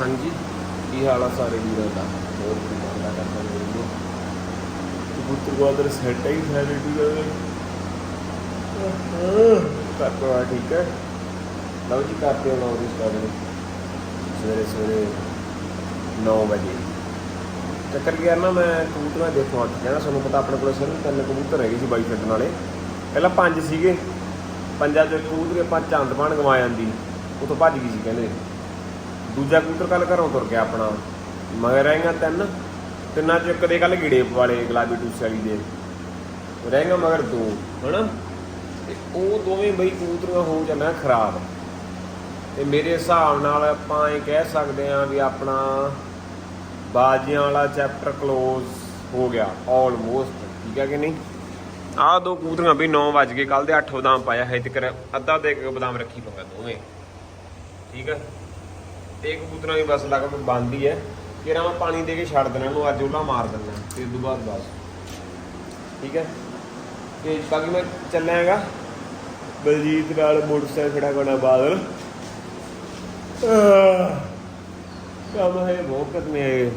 ਹਾਂਜੀ। ਕੀ ਹਾਲ ਆ ਸਾਰੇ ਵੀਰਾਂ ਦਾ? ਹੋਰ ਕੀ ਕਰਦਾ ਕਰਦਾ ਵੀਰੋ? ਕਬੂਤਰ ਗਵਾਦਰ ਸੈਟ ਹੀ ਸੈਲਿਟੀ ਦਾ। ਕਾਕੋ ਠੀਕ ਹੈ ਲਓ ਜੀ ਕਰਦੇ ਹਾਂ ਲਓ ਦੀ ਸਟਾਰਟ ਸਵੇਰੇ ਸਵੇਰੇ 9 ਵਜੇ। ਚੱਕਰ ਗਿਆ ਨਾ, ਮੈਂ ਕਬੂਤਰਾਂ ਦੇਖੋ ਅੱਜ। ਕਹਿੰਦਾ ਤੁਹਾਨੂੰ ਪਤਾ ਆਪਣੇ ਕੋਲ ਸਿਰਫ ਤਿੰਨ ਕਬੂਤਰ ਹੈਗੇ ਸੀ ਬਾਈ ਛੱਡਣ ਵਾਲੇ। ਪਹਿਲਾਂ ਪੰਜ ਸੀਗੇ। ਪੰਜਾਂ ਦੇ ਇੱਕ ਕਬੂਤਰ ਆਪਾਂ ਚੰਦਪਾਣ ਗਵਾ ਜਾਂਦੀ ਉਥੋਂ ਭੱਜ ਗਈ ਸੀ ਕਹਿੰਦੇ। ਦੂਜਾ ਕਬੂਤਰ ਕੱਲ ਘਰੋਂ ਤੁਰ ਗਿਆ ਆਪਣਾ। ਮਗਰ ਰਹਿ ਗਈਆਂ ਤਿੰਨ। ਤਿੰਨਾਂ ਚ ਕਦੇ ਦੇ ਕੱਲ ਗੀੜੇ ਵਾਲੇ ਗੁਲਾਬੀ ਟੂਸੇ ਵਾਲੀ ਦੇ। ਰਹਿ ਮਗਰ ਦੋ, ਹਨਾ? ਤੇ ਉਹ ਦੋਵੇਂ ਬਈ ਕਬੂਤਰੀਆਂ ਹੋ ਜਾਣਾ ਖਰਾਬ। ਤੇ ਮੇਰੇ ਹਿਸਾਬ ਨਾਲ ਆਪਾਂ ਇਹ ਕਹਿ ਸਕਦੇ ਹਾਂ ਵੀ ਆਪਣਾ ਬਾਜੀਆਂ ਵਾਲਾ ਚੈਪਟਰ ক্লোਜ਼ ਹੋ ਗਿਆ ਆਲਮੋਸਟ ਠੀਕ ਹੈ ਕਿ ਨਹੀਂ? ਆਹ ਦੋ ਕੂਤਰੀਆਂ ਵੀ 9 ਵਜ ਗਏ ਕੱਲ ਦੇ 8 ਬਦਾਮ ਪਾਇਆ ਹੈ ਤੱਕ ਅੱਧਾ ਤੇ ਇੱਕ ਬਦਾਮ ਰੱਖੀ ਪਊਗਾ ਦੋਵੇਂ। ਠੀਕ ਹੈ? ਤੇ ਕਬੂਤਰਾਂ ਦੀ ਬਸ ਲਗਭਗ ਬੰਦ ਹੀ ਹੈ ਕਿਰਾਂ ਮੈਂ ਪਾਣੀ ਦੇ ਕੇ ਛੱਡ ਦੇਣਾ, ਇਹਨੂੰ ਅੱਜ ਉਹਲਾ ਮਾਰ ਦੇਣਾ ਤੇ ਉਸ ਤੋਂ ਬਾਅਦ ਬਸ। ਠੀਕ ਹੈ? ਤੇ ਬਾਕੀ ਮੈਂ ਚੱਲਾਂਗਾ ਬਲਜੀਤ ਨਾਲ ਮੋਟਰਸਾਈਕਲ ਖੜਾ ਕਰਨਾ ਬਾਦਲ। ਕੰਮ ਹੈ ਬਹੁਤ ਕਰਨੇ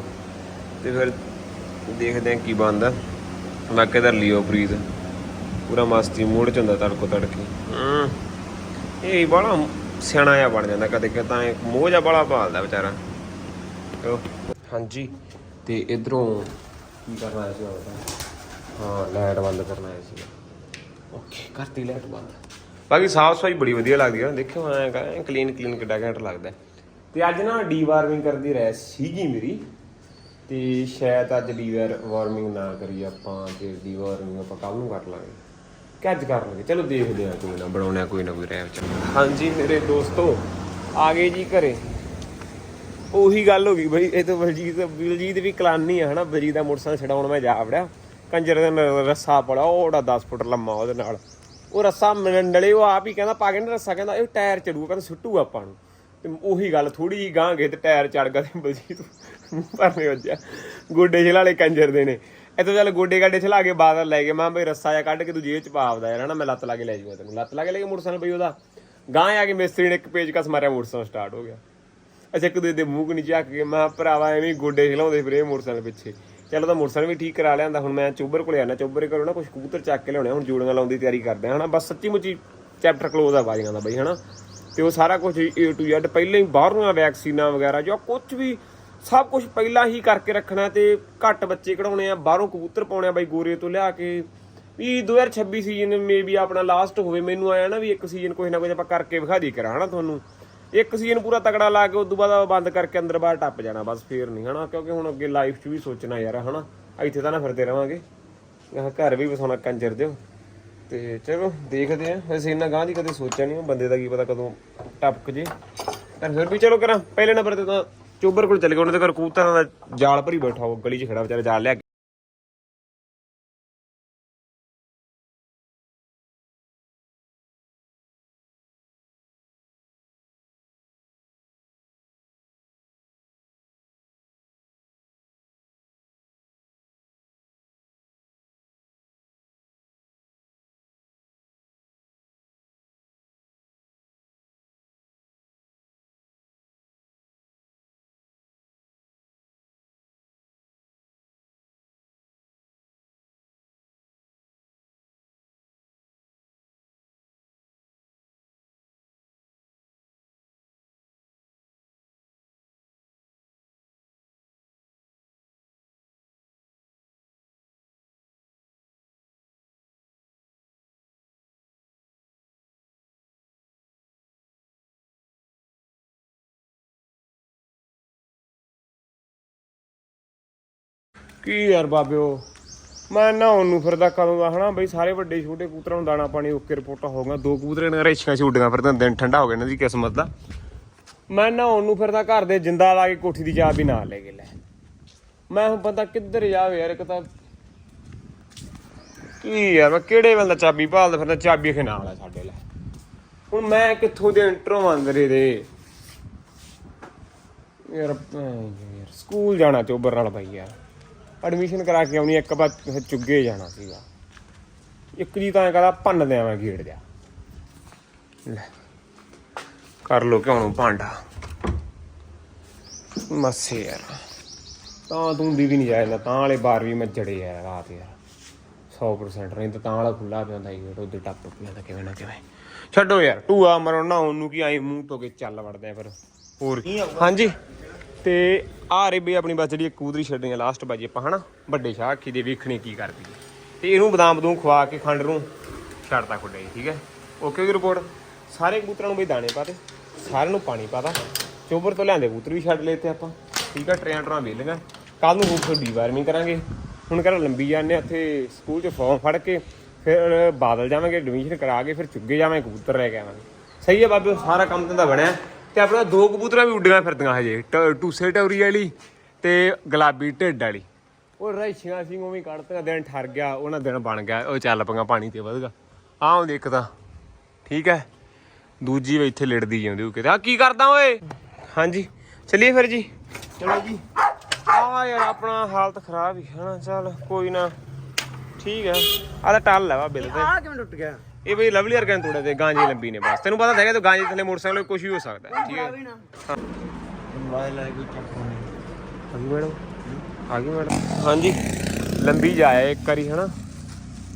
ਤੇ ਫਿਰ ਦੇਖਦੇ ਹਾਂ ਕੀ ਬਣਦਾ। ਮੈਂ ਕਿਧਰ ਲਿਓ ਪ੍ਰੀਤ। ਪੂਰਾ ਮਸਤੀ ਮੂਡ ਚ ਹੁੰਦਾ ਤੜਕੋ ਤੜਕੀ। ਹੂੰ। ਇਹ ਬੜਾ ਸਿਆਣਾ ਜਿਹਾ ਬਣ ਜਾਂਦਾ ਕਦੇ ਕਦੇ ਤਾਂ ਇੱਕ ਮੋਹ ਜਿਹਾ ਬੜਾ ਭਾਲਦਾ ਵਿਚਾਰਾ। ਹਾਂਜੀ ਤੇ ਇਧਰੋਂ ਕੀ ਕਰਨਾ ਆਇਆ ਸੀ ਉਹ ਤਾਂ? ਹਾਂ ਲਾਈਟ ਬੰਦ ਕਰਨਾ ਆਇਆ ਸੀ। ਓਕੇ ਕਰਤੀ ਲਾਈਟ ਬੰਦ। ਬਾਕੀ ਸਾਫ਼ ਸਫ਼ਾਈ ਬੜੀ ਵਧੀਆ ਲੱਗਦੀ ਆ। ਦੇਖਿਓ ਐਂ ਕਾ ਕਲੀਨ ਕਲੀਨ ਕਿੱਡਾ ਘੈਂਟ ਲੱਗਦਾ। ਤੇ ਅੱਜ ਨਾ ਡੀਵਾਰਮਿੰਗ ਕਰਦੀ ਰਹਿ ਸੀਗੀ ਮੇਰੀ। ਤੇ ਸ਼ਾਇਦ ਅੱਜ ਡੀਵਾਰ ਵਾਰਮਿੰਗ ਨਾ ਕਰੀ ਆਪਾਂ ਤੇ ਡੀਵਾਰਮਿੰਗ ਆਪਾਂ ਕੱਲ ਨੂੰ ਕਰ ਲਾਂਗੇ। ਕਿ ਅੱਜ ਕਰ ਲਾਂਗੇ ਚਲੋ ਦੇਖਦੇ ਆ ਕੋਈ ਨਾ ਬਣਾਉਣਾ, ਕੋਈ ਨਾ ਕੋਈ ਰੈਪ ਚ ਹਾਂਜੀ, ਮੇਰੇ ਦੋਸਤੋ, ਆ ਗਏ ਜੀ ਘਰੇ। ਉਹੀ ਗੱਲ ਹੋ ਗਈ ਬਈ, ਇਹ ਤਾਂ ਬਲਜੀਤ ਬਲਜੀਤ ਵੀ ਕਲਾਨੀ ਆ, ਹਨਾ? ਬਲਜੀਤ ਦਾ ਮੋਟਰਸਾਈਕਲ ਛਡਾਉਣ ਮੈਂ ਜਾ ਵੜਿਆ। ਕੰਜਰ ਦਾ ਰੱਸਾ ਪੜਾ ਉਹਦਾ 10 ਫੁੱਟ ਲੰਮਾ ਉਹਦੇ ਨਾਲ। ਉਹ ਰੱਸਾ ਮੰਡਲੇ ਉਹ ਆਪ ਹੀ ਕਹਿੰਦਾ, ਪਾ ਕੇ ਨਾ ਰੱਸਾ, ਕਹਿੰਦਾ, ਇਹ ਟਾਇਰ ਚੜੂਗਾ ਕਹਿੰਦਾ, ਸੁੱਟੂ ਆਪਾਂ ਨੂੰ। ਤੇ ਉਹੀ ਗੱਲ ਥੋੜੀ ਜੀ ਗਾਂ ਗਏ ਤੇ ਟਾਇਰ ਚੜ ਗਿਆ ਤੇ ਬਲਜੀਤ ਮੂੰਹ ਭਰਨੇ ਵੱਜਿਆ। ਗੋਡੇ ਛਲਾਲੇ ਕੰਜਰ ਦੇ ਨੇ। ਇਤੋਂ ਚੱਲ ਗੋਡੇ ਗਾਡੇ ਛਲਾ ਕੇ ਬਾਦਲ ਲੈ ਕੇ ਮੈਂ ਬਈ ਰੱਸਾ ਜਾਂ ਕੱਢ ਕੇ ਤੂੰ ਜੇਬ ਚ ਪਾ ਆਪਦਾ ਯਾਰ, ਹਨਾ? ਮੈਂ ਲੱਤ ਲਾ ਕੇ ਲੈ ਜਾਊਗਾ ਤੈਨੂੰ। ਲੱਤ ਲਾ ਕੇ ਲੈ ਕੇ ਮੋਟਰਸਾਈਕਲ ਬਈ ਉਹਦਾ। ਗਾਂ ਆ ਕੇ ਮਿਸਤਰੀ ਨੇ ਇੱਕ ਪੇਜ ਕਸ ਮਾਰਿਆ, ਮੋਟਰਸਾਈਕਲ ਸਟਾਰਟ ਹੋ ਗਿਆ। ਅੱਛਾ, ਇੱਕ ਦੂਜੇ ਦੇ ਮੂੰਹ ਕਨੀ ਝੱਕ ਕੇ, ਮੈਂ ਭਰਾਵਾ, ਐਵੇਂ ਹੀ ਗੋਡੇ ਹਿਲਾਉਂਦੇ ਫਿਰੇ ਮੋਟਰਸਾਈਕਲ ਪਿੱਛੇ। ਚਲੋ ਤਾਂ ਮੋਟਰਸਾਈਕਲ ਵੀ ਠੀਕ ਕਰਾ ਲਿਆਂਦਾ ਹੁਣ ਮੈਂ ਚੋਬਰ ਕੋਲੇ ਆਣਾ ਚੋਬਰ ਕਰੋ ਨਾ ਕੁਝ ਕਬੂਤਰ ਚੱਕ ਕੇ ਲਿਆਉਣੇ ਹੁਣ ਜੋੜੀਆਂ ਲਾਉਣ ਦੀ ਤਿਆਰੀ ਕਰਦੇ ਹਾਂ ਹਨਾ? ਬਸ ਸੱਚੀ ਮੁੱਚੀ ਚੈਪਟਰ ਕਲੋਜ਼ ਆ ਬਾਜੀਆਂ ਦਾ ਬਈ, ਹਨਾ? ਤੇ ਉਹ ਸਾਰਾ ਕੁਝ A to Z, ਪਹਿਲਾਂ ਹੀ ਬਾਹਰੋਂ ਵੈਕਸੀਨਾਂ ਵਗੈਰਾ, ਜੋ ਕੁਝ ਵੀ ਸਭ ਕੁਝ ਪਹਿਲਾਂ ਹੀ ਕਰਕੇ ਰੱਖਣਾ ਤੇ ਘੱਟ ਬੱਚੇ ਕਢਾਉਣੇ ਆ, ਬਾਹਰੋਂ ਕਬੂਤਰ ਪਾਉਣੇ ਆ ਬਾਈ ਗੋਰੇ ਤੋਂ ਲਿਆ ਕੇ। ਵੀ 2026 ਸੀਜ਼ਨ ਮੇਬੀ ਆਪਣਾ ਲਾਸਟ ਹੋਵੇ, ਮੈਨੂੰ ਆਇਆ ਨਾ ਵੀ ਇੱਕ ਸੀਜ਼ਨ ਕੋਈ ਨਾ ਕੋਈ ਆਪਾਂ ਕਰਕੇ ਵਿਖਾ ਦੀ ਕਰਾਂ, ਹਨਾ ਤੁਹਾਨੂੰ? ਇੱਕ ਸੀਜ਼ਨ ਪੂਰਾ ਤਕੜਾ ਲਾ ਕੇ ਉਸ ਤੋਂ ਬਾਅਦ ਬੰਦ ਕਰਕੇ ਅੰਦਰ ਬਾਹਰ ਟੱਪ ਜਾਣਾ, ਬਸ ਫੇਰ ਨਹੀਂ, ਹਨਾ? ਕਿਉਂਕਿ ਹੁਣ ਅੱਗੇ ਲਾਈਫ 'ਚ ਵੀ ਸੋਚਣਾ ਯਾਰ, ਹਨਾ? ਇੱਥੇ ਤਾਂ ਨਾ ਫਿਰਦੇ ਰਵਾਂਗੇ। ਆਹ ਘਰ ਵੀ ਵਸਾਉਣਾ, ਕੰਜਰ ਦਿਓ। ਤੇ ਚਲੋ, ਦੇਖਦੇ ਆਂ। ਵੈਸੇ ਇੰਨਾ ਗਾਂ ਦੀ ਕਦੇ ਸੋਚਿਆ ਨਹੀਂ, ਬੰਦੇ ਦਾ ਕੀ ਪਤਾ ਕਦੋਂ ਟਪਕ ਜੇ। ਪਰ ਫਿਰ ਵੀ ਚਲੋ ਕਰਾਂ, ਪਹਿਲੇ ਨੰਬਰ ਤੇ ਤਾਂ ਚੋਬਰ ਕੋਲ ਚਲੇ ਗਏ, ਉਹਨਾਂ ਦੇ ਘਰ ਕਬੂਤਰਾਂ ਦਾ ਜਾਲ ਭਰੀ ਬੈਠਾ ਉਹ ਗਲੀ 'ਚ ਖੜਾ ਵਿਚਾਰਾ ਜਾਲ ਲਿਆ ਕੇ। ਕੀ ਯਾਰ ਬਾਬਿਓ? ਮੈਂ ਨਹਾਉਣ ਨੂੰ ਫਿਰਦਾ ਕਦੋਂ ਦਾ, ਹਨਾ? ਬਈ ਸਾਰੇ ਵੱਡੇ ਛੋਟੇ ਕਬੂਤਰਾਂ ਨੂੰ ਦਾਣਾ ਪਾਣੀ ਓਕੇ ਰਿਪੋਰਟਾਂ ਹੋ ਗਿਆ ਦੋ ਕਬੂਤਰੇ ਨੇ ਰੇਸ਼ਕਾਂ ਛੁੱਡੀਆਂ ਫਿਰਦੇ ਦਿਨ ਠੰਡਾ ਹੋ ਗਿਆ ਇਹਨਾਂ ਦੀ ਕਿਸਮਤ ਦਾ। ਮੈਂ ਨਹਾਉਣ ਨੂੰ ਫਿਰਦਾ ਘਰ ਦੇ ਜਿੰਦਾ ਲਾ ਕੇ ਕੋਠੀ ਦੀ ਚਾਬੀ ਨਾਲ ਲੈ ਕੇ ਲੈ। ਮੈਂ ਹੁਣ ਪਤਾ ਕਿੱਧਰ ਜਾਵੇ ਯਾਰ, ਇੱਕ ਤਾਂ ਕੀ ਯਾਰ, ਮੈਂ ਕਿਹੜੇ ਵੇਲੇ ਦਾ ਚਾਬੀ ਭਾਲਦਾ ਫਿਰਦਾ, ਚਾਬੀ ਖੇ ਨਾਲ ਆ ਸਾਡੇ ਲੈ ਹੁਣ ਮੈਂ ਕਿੱਥੋਂ ਦੇ ਇੰਟਰੋ ਅੰਦਰੇ ਦੇ? ਯਾਰ ਯਾਰ, ਸਕੂਲ ਜਾਣਾ ਚੋਬਰ ਨਾਲ ਬਾਈ ਯਾਰ। ਐਡਮਿਸ਼ਨ ਕਰਾ ਕੇ ਆਉਣੀ ਇੱਕ ਵਾਰ ਫਿਰ ਚੁੱਗੇ ਜਾਣਾ ਸੀਗਾ। ਇੱਕ ਜੀ ਤਾਂ ਕਹਦਾ ਭੰਨ ਦਿਆਂ ਮੈਂ ਗੇੜ ਦਿਆ ਲੈ ਕਰ ਲੋ ਕਿਉਂ ਨੂੰ ਭਾਂਡਾ। ਮੱਸੇ ਯਾਰ ਤਾਂ ਤੂੰ ਦੀ ਵੀ ਨਹੀਂ ਜਾਇਦਾ ਤਾਂ ਵਾਲੇ ਬਾਰ ਵੀ ਮੈਂ ਜੜੇ ਯਾਰ ਰਾਤ ਯਾਰ। 100% ਨਹੀਂ ਤਾਂ ਤਾਂ ਵਾਲਾ ਖੁੱਲਾ ਪਿਆ ਹੁੰਦਾ ਹੀ ਉਹਦੇ ਟੱਪ ਟੁੱਪ ਜਾਂਦਾ ਕਿਵੇਂ ਨਾ ਕਿਵੇਂ। ਛੱਡੋ ਯਾਰ ਟੂਆ ਮਰੋ ਨਾ ਉਹਨੂੰ ਕੀ ਆਈ ਮੂੰਹ ਤੋਂ ਕੇ ਚੱਲ ਵੜਦੇ ਆ ਫਿਰ। ਹੋਰ ਹਾਂਜੀ। ਤੇ ਆ ਰੇ ਬਈ ਆਪਣੀ ਬਸ ਜਿਹੜੀ ਇੱਕ ਕੂਦਰੀ ਛੱਡਣੀ ਆ ਲਾਸਟ ਬਾਜੀ, ਆਪਾਂ ਹਨਾ, ਵੱਡੇ ਸ਼ਾਹ ਅੱਖੀ ਦੇ ਵੇਖਣੀ ਕੀ ਕਰਦੀ ਹੈ ਤੇ ਇਹਨੂੰ ਬਦਾਮ ਬਦੂਮ ਖਵਾ ਕੇ ਖੰਡ ਨੂੰ ਛੱਡਤਾ ਖੁੱਡੇ ਠੀਕ ਹੈ? ਓਕੇ ਦੀ ਰਿਪੋਰਟ ਸਾਰੇ ਕਬੂਤਰਾਂ ਨੂੰ ਬਈ ਦਾਣੇ ਪਾਤੇ ਸਾਰਿਆਂ ਨੂੰ ਪਾਣੀ ਪਾਤਾ ਚੋਬਰ ਤੋਂ ਲਿਆਂਦੇ ਕਬੂਤਰ ਵੀ ਛੱਡ ਲਏ ਤੇ ਆਪਾਂ, ਠੀਕ ਆ ਟਰੇਆਂ ਟਰਾਂ ਵੇਲੀਆਂ ਕੱਲ ਨੂੰ ਹੋਪ ਤੋਂ ਡੀਵਾਰਮਿੰਗ ਕਰਾਂਗੇ। ਹੁਣ ਕਰ ਲੰਬੀ ਜਾਂਦੇ ਆ, ਉੱਥੇ ਸਕੂਲ 'ਚ ਫਾਰਮ ਫੜ ਕੇ, ਫਿਰ ਬਾਦਲ ਜਾਵਾਂਗੇ ਐਡਮਿਸ਼ਨ ਕਰਾ ਕੇ, ਫਿਰ ਚੁੱਗੇ ਜਾਵਾਂਗੇ, ਕਬੂਤਰ ਲੈ ਕੇ ਆਵਾਂਗੇ। ਸਹੀ ਹੈ ਬਾਬੇ, ਸਾਰਾ ਕੰਮ ਤਾਂ ਬਣਿਆ। ਤੇ ਆਪਣਾ ਦੋ ਕਬੂਤਰਾਂ ਵੀ ਉੱਡੀਆਂ ਫਿਰਦੀਆਂ ਹਜੇ, ਟ- ਟੂਸੇ ਟੌਰੀ ਵਾਲੀ ਤੇ ਗੁਲਾਬੀ ਢਿੱਡ ਵਾਲੀ। ਉਹ ਰੈਸ਼ੀਆਂ ਸਿੰਘ ਉਵੇਂ ਕੱਢਤੀਆਂ, ਦਿਨ ਠਰ ਗਿਆ, ਉਹਨਾਂ ਦਿਨ ਬਣ ਗਿਆ, ਉਹ ਚੱਲ ਪਈਆਂ, ਪਾਣੀ ਤੇ ਵਧਗਾ। ਆਹ ਦੇਖ ਤਾਂ, ਠੀਕ ਹੈ? ਦੂਜੀ ਵੀ ਇੱਥੇ ਲਿੜਦੀ ਜਾਂਦੀ ਉਹ ਕਿਤੇ ਆ ਕੀ ਕਰਦਾ ਓਏ? ਹਾਂਜੀ, ਚੱਲੀਏ ਫਿਰ ਜੀ। ਚਲੋ ਜੀ। ਆ ਯਾਰ, ਆਪਣਾ ਹਾਲਤ ਖਰਾਬ ਹੀ ਹੈ ਨਾ ਚੱਲ, ਕੋਈ ਨਾ। ਠੀਕ ਹੈ, ਆਹ ਤਾਂ ਟੱਲ ਹੈ ਵਾ ਬਿੱਲ ਤੇ। ਆ ਕਿਵੇਂ ਟੁੱਟ ਗਿਆ? ਇਹ ਬਈ ਲਵਲੀ ਵਰਗਨ ਤੋੜੇ ਤੇ ਗਾਂਜੇ ਲੰਬੀ ਨੇ ਬਸ। ਤੈਨੂੰ ਪਤਾ ਤਾਂ ਹੈਗਾ ਤੂੰ ਗਾਂਜੇ ਥੱਲੇ ਮੋਟਰਸਾਈਕਲ ਕੁਝ ਵੀ ਹੋ ਸਕਦਾ ਹੈ, ਠੀਕ ਹੈ। ਲਾਇ ਲਾਇ ਕੋਈ ਚੱਕਰ ਨਹੀਂ ਆ ਗਈ ਮੈਡਮ ਆ ਗਈ ਮੈਡਮ ਹਾਂਜੀ। ਲੰਬੀ ਜਾਏ ਇੱਕ ਵਾਰੀ ਹਨਾ?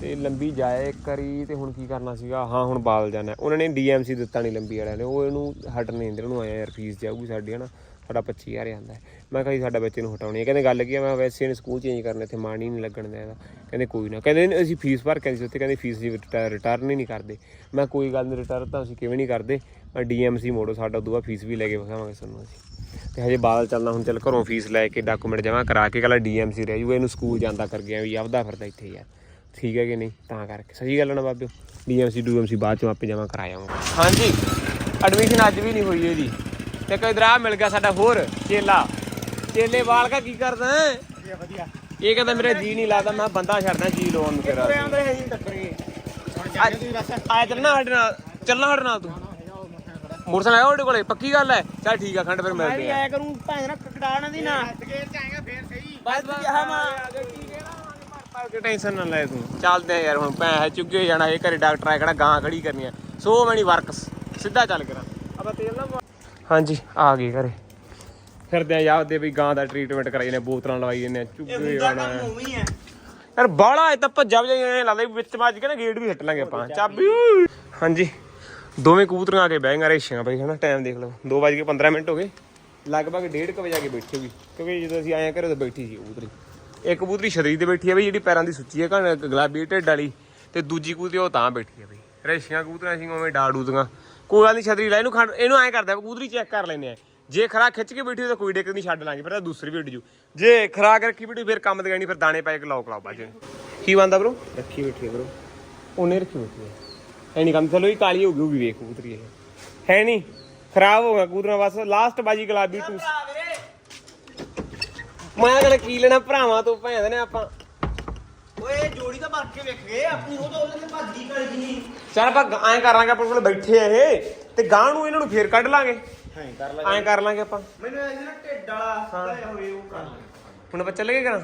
ਤੇ ਲੰਬੀ ਜਾਏ ਇੱਕ ਵਾਰੀ ਤੇ ਹੁਣ ਕੀ ਕਰਨਾ ਸੀਗਾ? ਹਾਂ ਹੁਣ ਬਾਲ ਜਾਣਾ। ਉਹਨਾਂ ਨੇ ਡੀਐਮਸੀ ਦਿੱਤਾ ਨਹੀਂ ਲੰਬੀ ਵਾਲਿਆਂ ਨੇ। ਉਹ ਇਹਨੂੰ ਹਟਣ ਨਹੀਂ ਦਿੰਦੇ। ਉਹਨੂੰ ਆਇਆ ਯਾਰ ਫੀਸ ਜਾਊਗੀ ਸਾਡੀ ਹਨਾ? ਸਾਡਾ 25000 ਆਂਦਾ ਮੈਂ ਕਿਹਾ ਜੀ ਸਾਡਾ ਬੱਚੇ ਨੂੰ ਹਟਾਉਣੀ ਹੈ। ਕਹਿੰਦੇ ਗੱਲ ਕੀ ਹੈ ਮੈਂ ਵੈਸੇ ਇਹਨੂੰ ਸਕੂਲ ਚੇਂਜ ਕਰਨਾ ਇੱਥੇ ਮਾਣ ਹੀ ਨਹੀਂ ਲੱਗਣ ਦਾ ਇਹਦਾ। ਕਹਿੰਦੇ ਕੋਈ ਨਾ। ਕਹਿੰਦੇ ਨਹੀਂ, ਅਸੀਂ ਫੀਸ ਭਰ ਕੇ ਸੀ ਉੱਥੇ। ਕਹਿੰਦੇ ਫੀਸ ਦੀ ਰਿਟਰਨ ਹੀ ਨਹੀਂ ਕਰਦੇ। ਮੈਂ ਕੋਈ ਗੱਲ ਨਹੀਂ ਰਿਟਰਨ ਤਾਂ ਅਸੀਂ ਕਿਵੇਂ ਨਹੀਂ ਕਰਦੇ। ਮੈਂ ਡੀਐਮਸੀ ਮੋੜੋ ਸਾਡਾ ਉਦੋਂ ਬਾਅਦ ਫੀਸ ਵੀ ਲੈ ਕੇ ਵਿਖਾਵਾਂਗੇ ਤੁਹਾਨੂੰ ਅਸੀਂ। ਤੇ ਹਜੇ ਬਾਦਲ ਚੱਲਣਾ ਹੁਣ ਚੱਲ ਘਰੋਂ ਫੀਸ ਲੈ ਕੇ ਡਾਕੂਮੈਂਟ ਜਮ੍ਹਾਂ ਕਰਾ ਕੇ ਕੱਲਾ ਡੀਐਮਸੀ ਰਹਿ ਜੂਗਾ। ਇਹਨੂੰ ਸਕੂਲ ਜਾਂਦਾ ਕਰ ਗਿਆ ਵੀ ਆਪਦਾ ਫਿਰਦਾ ਇੱਥੇ ਯਾਰ ਠੀਕ ਹੈ ਕਿ ਨਹੀਂ? ਤਾਂ ਕਰਕੇ। ਸਹੀ ਗੱਲ ਹੈ ਨਾ ਬਾਬਿਓ? ਡੀਐਮਸੀ ਡੂਐਮਸੀ ਬਾਅਦ ਚੋਂ ਆਪੇ ਜਮ੍ਹਾਂ ਕਰਾ ਜਾਵਾਂਗਾ ਹਾਂਜੀ। ਐਡਮਿਸ਼ਨ ਅੱਜ ਵੀ ਨਹੀਂ ਹੋਈ ਇਹਦੀ। ਤੇ ਕੋਈ ਆ ਮਿਲ ਗਿਆ ਸਾਡਾ ਹੋਰ ਚੇਲਾ ਚੇਲੇ ਵਾਲ ਕਾ ਕੀ ਕਰਦਾ? ਹੈ? ਵਧੀਆ ਵਧੀਆ। ਇਹ ਕਹਿੰਦਾ ਮੇਰਾ ਜੀ ਨਹੀਂ ਲੱਗਦਾ ਮੈਂ ਬੰਦਾ ਛੱਡਦਾ ਜੀ ਲਾਉਣ ਨੂੰ ਤੇਰਾ। ਆਇਆ ਚੱਲਣਾ ਸਾਡੇ ਨਾਲ ਚੱਲਣਾ ਸਾਡੇ ਨਾਲ ਤੂੰ। ਮੋਟਰਸਾਈਕਲ ਆਇਆ ਤੁਹਾਡੇ ਕੋਲੇ? ਪੱਕੀ ਗੱਲ ਹੈ ਚੱਲ ਠੀਕ ਆ ਖੰਡ ਫਿਰ ਮੈਂ ਵੀ ਆ। ਆਇਆ ਕਰੂੰ ਭੈਣ ਨਾ ਕਟਾਣਾ ਦੀ ਨਾ। ਗੇਰ ਚ ਆਏਗਾ ਫੇਰ ਸਹੀ। ਬਸ ਬਸ ਹਾਂ ਮਾ ਕਿ ਟੈਨਸ਼ਨ ਨਾ ਲੈ ਤੂੰ। ਚੱਲਦੇ ਆ ਯਾਰ ਹੁਣ ਭੈਣ ਚੁੱਗੇ ਜਾਣਾ ਇਹ ਘਰੇ ਡਾਕਟਰ ਆ ਕਿਹੜਾ ਗਾਂ ਖੜੀ ਕਰਨੀ ਆ। ਸੋ ਮੈਨੀ ਵਰਕਸ ਸਿੱਧਾ ਚੱਲ ਕਰਾਂ। ਅਬਾ ਤੇਲ ਨਾ ਹਾਂਜੀ ਆ ਗਏ ਘਰੇ। ਫਿਰਦੇ ਆ ਯਾਦ ਦੇ ਵੀ ਗਾਂ ਦਾ ਟ੍ਰੀਟਮੈਂਟ ਕਰਾਈ ਨੇ ਬੋਤਲਾਂ ਲਵਾਈ ਆ ਚੁੱਗੇ ਹੈ ਯਾਰ ਬਾਲਾ ਇਹ ਤਾਂ ਭੱਜਾ ਵਜਾਈ ਐ ਲੱਗਦਾ ਵੀ ਵਿੱਚ ਵੱਜ ਕੇ ਨਾ ਗੇਟ ਵੀ ਹਿੱਟ ਲਾਂਗੇ ਆਪਾਂ। ਚਾਬੀ। ਹਾਂਜੀ ਦੋਵੇਂ ਕਬੂਤਰੀਆਂ ਆ ਕੇ ਬਹਿ ਗਈਆਂ ਰੇਸ਼ੀਆਂ ਬਈ ਹਨਾ ਟਾਈਮ ਦੇਖ ਲਓ। 2 ਵਜੇ ਕੇ 15 ਮਿੰਟ ਹੋ ਗਏ। ਲਗਭਗ 1:30 ਵਜੇ ਆ ਕੇ ਬੈਠੀ ਹੋਈ ਕਿਉਂਕਿ ਜਦੋਂ ਅਸੀਂ ਆਏ ਘਰੇ ਤਾਂ ਬੈਠੀ ਸੀ ਕਬੂਤਰੀ। ਇੱਕ ਕਬੂਤਰੀ ਛਤਰੀ ਤੇ ਬੈਠੀ ਹੈ ਬਈ ਜਿਹੜੀ ਪੈਰਾਂ ਦੀ ਸੁੱਚੀ ਹੈ ਕਣ ਗੁਲਾਬੀ ਢਿੱਡ ਵਾਲੀ ਤੇ ਦੂਜੀ ਕਬੂਤਰੀ ਉਹ ਤਾਂ ਬੈਠੀ ਹੈ ਬਈ। ਰੇਸ਼ੀਆਂ ਕਬੂਤਰੀਆਂ ਸੀ ਉਵੇਂ ਡਾੜੂ ਦੀਆਂ। ਕੋਈ ਗੱਲ ਨਹੀਂ ਛਤਰੀ ਲੈ ਇਹਨੂੰ ਖੰਡ ਇਹਨੂੰ ਐਂ ਕਰਦਾ ਕਬੂਤਰੀ ਚੈੱਕ ਕਰ ਲੈਨੇ ਆ। ਜੇ ਖਰਾ ਖਿੱਚ ਕੇ ਬੈਠੀ ਹੋਈ ਤਾਂ ਕੋਈ ਡਿੱਕ ਨਹੀਂ ਛੱਡ ਲਾਂਗੇ ਫਿਰ ਤਾਂ ਦੂਸਰੀ ਵੀ ਉੱਡ ਜੂ। ਜੇ ਖਰਾਕ ਰੱਖੀ ਬੈਠੀ ਫਿਰ ਕੰਮ ਨਹੀਂ ਫਿਰ ਦਾਣੇ ਪਾ ਕੇ ਲਾਓ ਕਲਾਓ ਬਾਜੇ ਕੀ ਬੰਦਾ ਬ్రో ਰੱਖੀ ਬੈਠੀ ਬਰੋ ਉਹਨੇ ਰੱਖੀ ਬੈਠੀ ਹੈ ਹੈ ਨਹੀਂ ਕੰਮ ਚਲੋ ਇਹ ਕਾਲੀ ਹੋ ਗਈ ਉਹ ਵੀ ਵੇਖ ਕਬੂਤਰੀ ਇਹ। ਹੈ ਨਹੀਂ ਖਰਾਬ ਹੋ ਗਿਆ ਕਬੂਤਰਾਂ ਬਸ ਲਾਸਟ ਬਾਜੀ ਗੁਲਾਬੀ ਟੂ ਮੈਂ ਕਹਿੰਦਾ ਕੀ ਲੈਣਾ ਭਰਾਵਾਂ ਤੋਂ ਭੈਣ ਨੇ ਆਪਾਂ। ਓਏ ਜੋੜੀ ਤਾਂ ਭਰ ਕੇ ਵੇਖ ਗਏ ਆਪਣੀ ਉਹ ਤਾਂ ਉਹਦੇ ਤੇ ਭੱਜ ਗਈ ਚੱਲ ਆਪਾਂ ਐਂ ਕਰ ਲਾਂਗੇ ਆਪਣੇ ਕੋਲ ਬੈਠੇ ਆ ਇਹ ਤੇ ਗਾਂ ਨੂੰ ਇਹਨਾਂ ਨੂੰ ਫੇਰ ਕੱਢ ਲਾਂਗੇ। ਹਾਂ ਕਰ ਐਂ ਕਰ ਲਾਂਗੇ ਆਪਾਂ। ਮੈਨੂੰ ਐਂ ਨਾ ਢਿੱਡ ਵਾਲਾ ਸਿੱਧਾ ਹੋਏ ਉਹ ਕਰ ਲੈ ਹੁਣ ਆਪਾਂ ਚੱਲੇਗੇ ਕਰਾਂ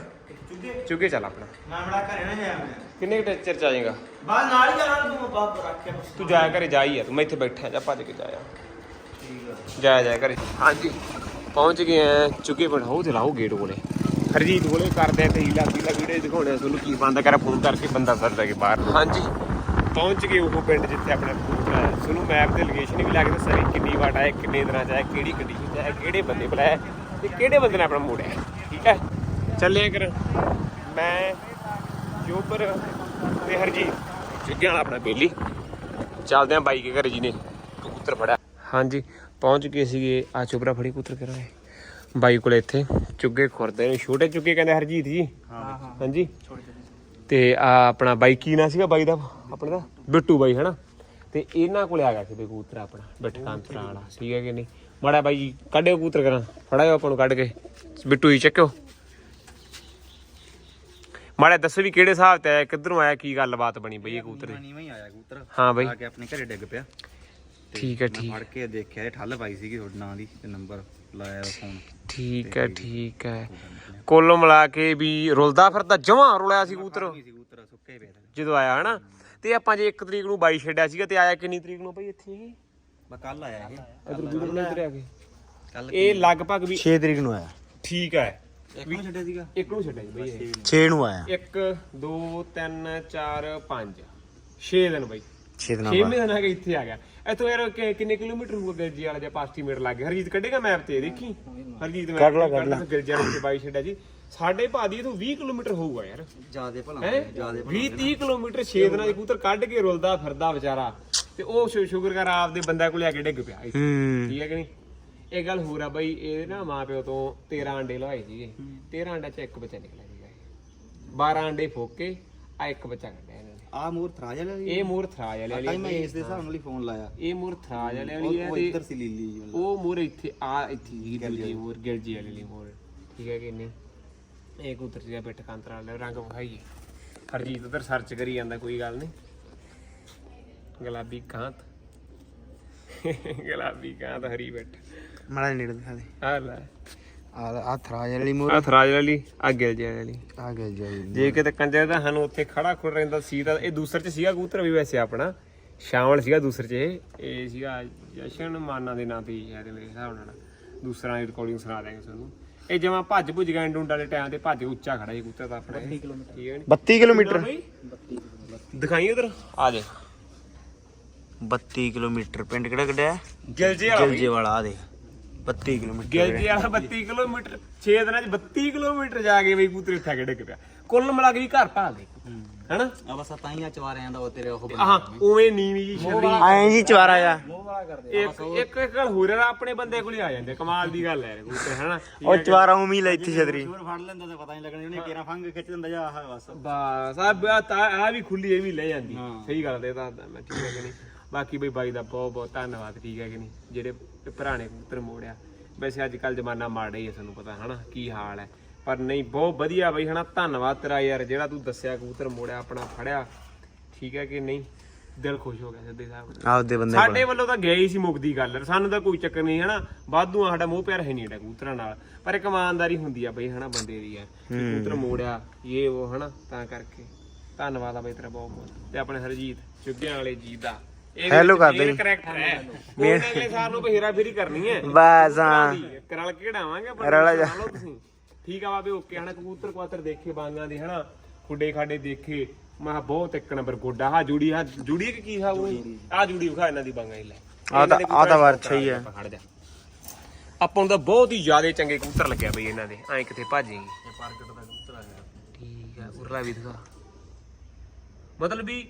ਚੁੱਕੇ ਚੁੱਕੇ ਚੱਲ ਆਪਣਾ। ਮੈਂ ਬੜਾ ਘਰੇ ਨਾ ਜਾਇਆ ਮੈਂ ਕਿੰਨੇ ਟੱਚਰ ਚ ਆ ਜਾਏਗਾ? ਬਾਹਰ ਨਾਲ ਹੀ ਜਾਣਾ ਤੂੰ ਬਾਹਰ ਰੱਖਿਆ ਬਸ ਤੂੰ ਜਾਇਆ ਘਰੇ ਜਾ ਹੀ ਆ ਤੂੰ ਮੈਂ ਇੱਥੇ ਬੈਠਾ ਜਾ ਭੱਜ ਕੇ ਜਾਇਆ। ਠੀਕ ਆ। ਜਾਇਆ ਜਾਇਆ ਘਰੇ। ਹਾਂਜੀ ਪਹੁੰਚ ਗਏ ਆ ਚੁੱਕੇ ਬਣਾਓ ਤੇ ਲਾਓ ਗੇਟ ਕੋਲੇ। ਹਰਜੀਤ ਕੋਲੇ ਕਰਦੇ ਆ ਤੇ ਹੀਲਾ ਹੀਲਾ ਵੀਡੀਓ ਦਿਖਾਉਣੇ ਆ। ਤੁਹਾਨੂੰ ਕੀ ਬੰਦ ਕਰਾ ਫੋਨ ਕਰਕੇ ਬੰਦਾ ਫਿਰਦਾ ਕੇ ਬਾਹਰ ਹਾਂਜੀ। ਪਹੁੰਚ ਗਏ ਉਹ ਪਿੰਡ ਜਿੱਥੇ ਆਪਣਾ ਕਬੂਤਰ ਹੈ। ਤੁਹਾਨੂੰ ਮੈਪ ਤੇ ਲੋਕੇਸ਼ਨ ਵੀ ਲਾ ਕੇ ਦੱਸਾਂਗੇ ਕਿੰਨੀ ਵਾਟ ਆਏ ਕਿੰਨੇ ਦਿਨਾਂ ਚ ਆਏ ਕਿਹੜੀ ਕੰਡੀਸ਼ਨ ਚ ਆਏ ਕਿਹੜੇ ਬੰਦੇ ਬੁਲਾਏ ਤੇ ਕਿਹੜੇ ਬੰਦੇ ਨੇ ਆਪਣਾ ਮੋੜਿਆ ਠੀਕ ਹੈ? ਚੱਲੇ ਕਰ ਮੈਂ ਜੋਬਰ ਤੇ ਹਰਜੀਤ ਵਾਲਾ ਆਪਣਾ ਬੇਲੀ। ਚੱਲਦੇ ਆ ਬਾਈ ਕੇ ਘਰੇ ਜੀ ਨੇ ਕਬੂਤਰ ਫੜਿਆ। ਹਾਂਜੀ ਪਹੁੰਚ ਗਏ ਸੀਗੇ। ਆ ਚੋਬਰਾ ਫੜੀ ਕਬੂਤਰ ਕਰਾਂਗੇ ਬਾਈ ਕੋਲੇ ਇੱਥੇ ਚੁੱਗੇ ਖੁਰਦੇ ਨੇ ਛੋਟੇ ਚੁੱਗੇ ਕਹਿੰਦੇ ਹਰਜੀਤ ਜੀ। ਹਾਂ ਹਾਂ ਹਾਂਜੀ। ਤੇ ਆ ਆਪਣਾ ਬਾਈ ਕੀ ਨਾਂ ਸੀਗਾ ਬਾਈ ਦਾ? ਆਪਣੇ ਦਾ? ਬਿੱਟੂ ਬਾਈ ਹਨਾ? ਤੇ ਇਹਨਾਂ ਕੋਲੇ ਆ ਗਿਆ ਸੀ ਬਈ ਕਬੂਤਰ ਆਪਣਾ ਬਿੱਟ ਕਾਂਤਰਾ ਵਾਲਾ ਠੀਕ ਹੈ ਕਿ ਨਹੀਂ? ਮਾੜਾ ਬਾਈ ਜੀ ਕੱਢਿਓ ਕਬੂਤਰ ਕਰਾਂ ਫੜਾਇਓ ਆਪਾਂ ਨੂੰ ਕੱਢ ਕੇ। ਬਿੱਟੂ ਹੀ ਚੱਕਿਓ। ਮਾੜਾ ਦੱਸੋ ਵੀ ਕਿਹੜੇ ਹਿਸਾਬ ਤੇ ਆਇਆ ਕਿੱਧਰੋਂ ਆਇਆ ਕੀ ਗੱਲਬਾਤ ਬਣੀ ਬਈ ਇਹ ਕਬੂਤਰ ਦੀ? ਨੀਵਾਂ ਹੀ ਆਇਆ ਕਬੂਤਰ। ਹਾਂ ਬਈ। ਆ ਕੇ ਆਪਣੇ ਘਰੇ ਡਿੱਗ ਪਿਆ। ਠੀਕ ਹੈ ਠੀਕ। ਫੜ ਕੇ ਦੇਖਿਆ ਇਹ ਠੱਲ ਪਾਈ ਸੀਗੀ ਤੁਹਾਡੇ ਨਾਂ ਦੀ ਤੇ ਨੰਬਰ। ਲਾਇਆ ਫੋਨ। ਠੀਕ ਹੈ ਠੀਕ ਹੈ। ਕੋਲੋਂ ਮਿਲਾ ਕੇ ਵੀ ਰੁਲਦਾ ਫਿਰਦਾ ਜਮਾਂ ਰੁਲਿਆ ਸੀ ਕਬੂਤਰ। ਸੀ ਸੁੱਕੇ ਜਦੋਂ ਆਇਆ ਹਨਾ ਤੇ ਆਪਾਂ ਜੇ 1 ਤਰੀਕ ਨੂੰ 22 ਛੱਡਿਆ ਸੀਗਾ ਤੇ ਆਇਆ ਕਿੰਨੀ ਤਰੀਕ ਨੂੰ ਬਈ ਇੱਥੇ ਇਹ? ਬਸ ਕੱਲ ਆਇਆ ਇਹ। ਇਧਰ ਗੁਰੂ ਨੇ ਇਧਰ ਆ ਕੇ। ਕੱਲ ਇਹ ਲਗਭਗ ਵੀ 6 ਤਰੀਕ ਨੂੰ ਆਇਆ। ਠੀਕ ਹੈ। ਇੱਕ ਨੂੰ ਛੱਡਿਆ ਸੀਗਾ? ਇੱਕ ਨੂੰ ਛੱਡਿਆ ਜੀ ਬਈ ਇਹ। 6 ਨੂੰ ਆਇਆ। 1 2 3 4 5 6 ਦਿਨ ਬਈ। 6 ਦਿਨਾਂ 6 ਬਾਅਦ ਮਹੀਨੇ ਇੱਥੇ ਆ ਗਿਆ। ਇੱਥੋਂ ਯਾਰ ਕਿ- ਕਿੰਨੇ ਕਿਲੋਮੀਟਰ ਹੋਊਗਾ ਗਿਲਜੀ ਵਾਲਾ ਜਾਂ ਪਾਸਟੀਮੀਟਰ ਲੱਗ ਗਿਆ? ਹਰਜੀਤ ਕੱਢੇਗਾ ਮੈਪ ਤੇ ਦੇਖੀ? ਹਰਜੀਤ ਮੈਪ ਕੱਢ ਲਾ, ਕੱਢ ਲਾ। ਗਿਲਜੀ ਵਾਲੇ ਤੇ ਬਾਈ ਛੱਡਿਆ ਜੀ। ਸਾਡੇ ਭਾਦੀ ਇਥੋਂ 20 ਕਿਲੋਮੀਟਰ ਹੋਊਗਾ ਯਾਰ। ਜਿਆਦੇ ਭਲਾ ਹੈ? 20 30 ਕਿਲੋਮੀਟਰ 6 ਦਿਨਾਂ ਦੇ ਕਬੂਤਰ ਕੱਢ ਕੇ ਰੁਲਦਾ ਫਿਰਦਾ ਵਿਚਾਰਾ। ਤੇ ਉਹ ਸ਼ੁ- ਸ਼ੁਕਰ ਕਰ ਆਪਦੇ ਬੰਦਾ ਕੋਲ ਆ ਕੇ ਡਿੱਗ ਪਿਆ ਇੱਥੇ। ਹੂੰ। ਠੀਕ ਹੈ ਕਿ ਨਹੀਂ? ਇਹ ਗੱਲ ਹੋਰ ਆ ਬਈ ਇਹ ਨਾ ਮਾਂ ਪਿਓ ਤੋਂ 13 ਅੰਡੇ ਲਵਾਏ ਸੀਗੇ। 13 ਅੰਡਿਆਂ ਚ ਇੱਕ ਬੱਚਾ ਨਿਕਲਿਆ ਸੀਗਾ ਇਹ। 12 ਅੰਡੇ ਫੋਕੇ ਆ ਇੱਕ ਬੱਚਾ ਕੱਢਿਆ ਆ ਮੂਰ ਥਰਾਜ ਵਾਲੀ ਇਹ ਮੂਰ ਥਰਾਜ ਵਾਲੇ ਤਾਂ ਵਾਲੀ ਮੈਂ ਇਸ ਦੇ ਹਿਸਾਬ ਨਾਲ ਹੀ ਫੋਨ ਲਾਇਆ। ਇਹ ਮੂਰ ਥਰਾਜ ਵਾਲੇ ਵਾਲੀ ਹੈ ਉਹ ਤੇ ਇੱਧਰ ਸੀ ਲੀਲੀ ਜੀ ਵਾਲਾ। ਉਹ ਮੂਰ ਇੱਥੇ ਆ ਇੱਥੇ ਹੀ ਦੂਜੀ ਮੂਰ ਗਿਰਜੀ ਵਾਲੀ ਲਈ ਮੂਰ ਠੀਕ ਹੈ ਕਿ ਨਹੀਂ? ਇਹ ਕਬੂਤਰ ਜਿਹੜਾ ਬਿੱਟ ਕਾਂਤਰਾ ਵਾਲਾ ਰੰਗ ਵਿਖਾਈਏ। ਹਰਜੀਤ ਉਧਰ ਸਰਚ ਕਰੀ ਜਾਂਦਾ ਕੋਈ ਗੱਲ ਨਹੀਂ। ਗੁਲਾਬੀ ਕਾਂਤ। ਗੁਲਾਬੀ ਕਾਂਤ ਹਰੀ ਬਿੱਟ ਮਾੜਾ ਨੇੜੇ ਦਿਖਾ ਦੇ। ਆ ਲੈ। ਆ ਆ ਥਰਾਜ ਵਾਲੀ ਮੂਰ ਆ ਥਰਾਜ ਵਾਲੀ ਆ ਗਿਲਜੀ ਵਾਲੀ। ਆ ਗਿਆ ਜੀ ਜੇ ਕਿਤੇ ਕੰਜਰ ਦਾ ਸਾਨੂੰ ਉੱਥੇ ਖੜਾ ਖੁੜ ਰਹਿੰਦਾ ਸੀ ਤਾਂ ਇਹ ਦੂਸਰੇ ਚ ਸੀਗਾ ਕਬੂਤਰ ਵੀ ਵੈਸੇ ਆਪਣਾ। ਸ਼ਾਮਲ ਸੀਗਾ ਦੂਸਰੇ ਚ ਇਹ। ਇਹ ਸੀਗਾ ਜਸ਼ਨ ਮਾਨਾ ਦੇ ਨਾਂ ਤੇ ਹੀ ਸ਼ਾਇਦ ਮੇਰੇ ਹਿਸਾਬ ਨਾਲ। ਦੂਸਰਾ ਰਿਕਾਰਡਿੰਗ ਸੁਣਾ ਦਾਂਗੇ ਤੁਹਾਨੂੰ। ਇਹ ਜਮਾ ਭੱਜ ਭੁੱਜ ਗਿਆ ਡੁੰਡ ਵਾਲੇ ਟਾਈਮ ਤੇ ਭੱਜ ਉੱਚਾ ਖੜਾ ਸੀ ਕਬੂਤਰ ਦਾ ਆਪਣਾ। ਇਹ। ਠੀਕ ਹੈ ਨੀ? 32 ਕਿਲੋਮੀਟਰ? ਦਿਖਾਈ ਉਧਰ? ਆ ਦੇ 32 ਕਿਲੋਮੀਟਰ ਪਿੰਡ ਕਿਹੜਾ ਕੱਢਿਆ? ਗਿਲਜੇ ਵਾਲਾ ਗਿਲਜੇ ਵਾਲਾ ਆ ਦੇ 32 ਕਿਲੋਮੀਟਰ ਗਿਲਜੇ ਵਾਲਾ 32 ਕਿਲੋਮੀਟਰ 6 ਦਿਨਾਂ ਚ 32 ਕਿਲੋਮੀਟਰ ਜਾ ਕੇ ਬਈ ਆ ਕੇ ਡਿੱਗ ਪਿਆ। ਕੁੱਲ ਮਿਲਾ ਕੇ ਵੀ ਘਰ ਭਾਲ ਦੇ। ਹੈਨਾ? ਆ ਬਸ ਤਾਂ ਹੀ ਆ ਚਵਾਰਿਆਂ ਦਾ ਉਹ ਤੇਰੇ ਉਹ ਆਹਾਂ ਉਵੇਂ ਨੀਵੀਂ ਜੀ ਛੱਲੀ। ਐਂ ਜੀ ਚਵਾਰਾ ਜਾ ਮੋਹ ਵਾਲਾ ਕਰਦੇ ਇੱਕ ਇੱਕ ਇੱਕ ਗੱਲ ਹੋਰ ਆ ਆਪਣੇ ਬੰਦੇ ਕੋਲ ਹੀ ਆ ਜਾਂਦੇ ਕਮਾਲ ਦੀ ਗੱਲ ਹੈ ਇਹ ਕਬੂਤਰ ਹੈਨਾ? ਉਹ ਚਵਾਰਾ ਉਮੀ ਹੀ ਲੈ ਇੱਥੇ ਛਤਰੀ। ਸ਼ੋਰ ਫੜ ਲੈਂਦਾ ਤਾਂ ਪਤਾ ਨਹੀਂ ਲੱਗਣਾ ਉਹਨੇ ਕੇਰਾ ਫੰਗ ਖਿੱਚ ਦਿੰਦਾ ਜਾ ਆਹ ਬਸ। ਬਸ ਆ ਬ- ਤਾਂ ਆ ਵੀ ਖੁੱਲੀ ਇਹ ਵੀ ਲੈ ਜਾਂਦੀ। ਸਹੀ ਗੱਲ ਤੇ ਦੱਸਦਾ ਮੈਂ ਠੀਕ ਹੈ ਕਿ ਨਹੀਂ। ਬਾਕੀ ਬਈ ਬਾਈ ਦਾ ਬਹੁਤ ਬਹੁਤ ਧੰਨਵਾਦ ਠੀਕ ਹੈ ਕਿ ਨਹੀਂ? ਜਿਹੜੇ ਪੁਰਾਣੇ ਕਬੂਤਰ ਮੋੜਿਆ। ਵੈਸੇ ਅੱਜ ਕੱਲ ਜ਼ਮਾਨਾ ਮਾੜਾ ਹੀ ਹੈ ਤੁਹਾਨੂੰ ਪਤਾ ਹਨਾ? ਕੀ ਹਾਲ ਹੈ? ਪਰ ਨਹੀਂ ਬਹੁਤ ਵਧੀਆ ਬਈ ਹਨਾ? ਧੰਨਵਾਦ ਤੇਰਾ ਯਾਰ ਜਿਹੜਾ ਤੂੰ ਦੱਸਿਆ ਕਬੂਤਰ ਮੋੜਿਆ ਆਪਣਾ ਫੜਿਆ। ਠੀਕ ਹੈ ਕਿ ਨਹੀਂ? ਦਿਲ ਖੁਸ਼ ਹੋ ਗਿਆ ਸਿੱਧੇ ਸਾਹਿਬ ਆਪਦੇ ਬੰਦੇ ਕੋਲ। ਸਾਡੇ ਵੱਲੋਂ ਤਾਂ ਗਿਆ ਹੀ ਸੀ ਮੁਕਦੀ ਗੱਲ। ਸਾਨੂੰ ਤਾਂ ਕੋਈ ਚੱਕਰ ਨਹੀਂ ਹਨਾ? ਵਾਧੂ ਆ ਸਾਡਾ ਮੋਹ ਪਿਆਰ ਹੈ ਨਹੀਂ ਕਬੂਤਰਾਂ ਨਾਲ। ਪਰ ਇੱਕ ਇਮਾਨਦਾਰੀ ਹੁੰਦੀ ਆ ਬਈ ਹਨਾ ਬੰਦੇ ਦੀ ਯਾਰ। ਕਬੂਤਰ ਮੋੜਿਆ ਇਹ ਉਹ ਹਨਾ? ਤਾਂ ਕਰਕੇ। ਧੰਨਵਾਦ ਆ ਬਈ ਤੇਰਾ ਬਹੁਤ ਬਹੁਤ। ਤੇ ਆਪਣੇ ਹਰਜੀਤ ਚੁੱਗਿਆਂ ਵਾਲੇ ਜੀ ਦਾ। ਇਹ Hello ਕਰ ਦੇ। ਕਰੈਕਟਰ ਹੈ। ਉਹਨੇ ਅਗਲੇ ਸਾਲ ਨੂੰ ਬਹਿਰਾ ਫੇਰੀ ਕਰਨੀ ਹੈ। ਬਸ ਹਾਂ। ਕਰਲ ਕਿਹੜਾਵਾਂਗੇ ਰਲ ਜਾ। ਲਓ ਤੁਸੀਂ। ਠੀਕ ਆ ਬਾਬੇ ਓਕੇ ਹਨਾ? ਕਬੂਤਰ ਕੁਆਤਰ ਦੇਖੇ ਬਾਂਗਾਂ ਦੇ ਹਨਾ? ਖੁੱਡੇ ਖਾਡੇ ਦੇਖੇ। ਮੈਂ ਬਹੁਤ ਇੱਕ ਨੰਬਰ ਗੋਡਾ। ਹਾ ਜੂੜੀ ਆ ਜੂੜੀ ਕਿ ਕੀ ਆ ਉਹ? ਆ ਜੂੜੀ। ਵਿਖਾ ਇਹਨਾਂ ਦੀ ਬਾਂਗਾਂ ਹੀ ਲੈ ਆਹ ਤਾਂ- ਆਹ ਤਾਂ ਵਰਛਾ ਹੀ ਆ। ਖੜ ਜਾ। ਆਪਾਂ ਨੂੰ ਤਾਂ ਬਹੁਤ ਹੀ ਜ਼ਿਆਦਾ ਚੰਗੇ ਕਬੂਤਰ ਲੱਗਿਆ ਬਈ ਇਹਨਾਂ ਦੇ। ਐਂ ਕਿੱਥੇ ਭਾਜੇਗੀ ਇਹ ਪਾਰਕਟ ਦਾ ਕਬੂਤਰ ਆ ਗਿਆ। ਠੀਕ ਆ ਉਰਲਾ ਵੀ ਦਿਖਾ। ਮਤਲਬ ਵੀ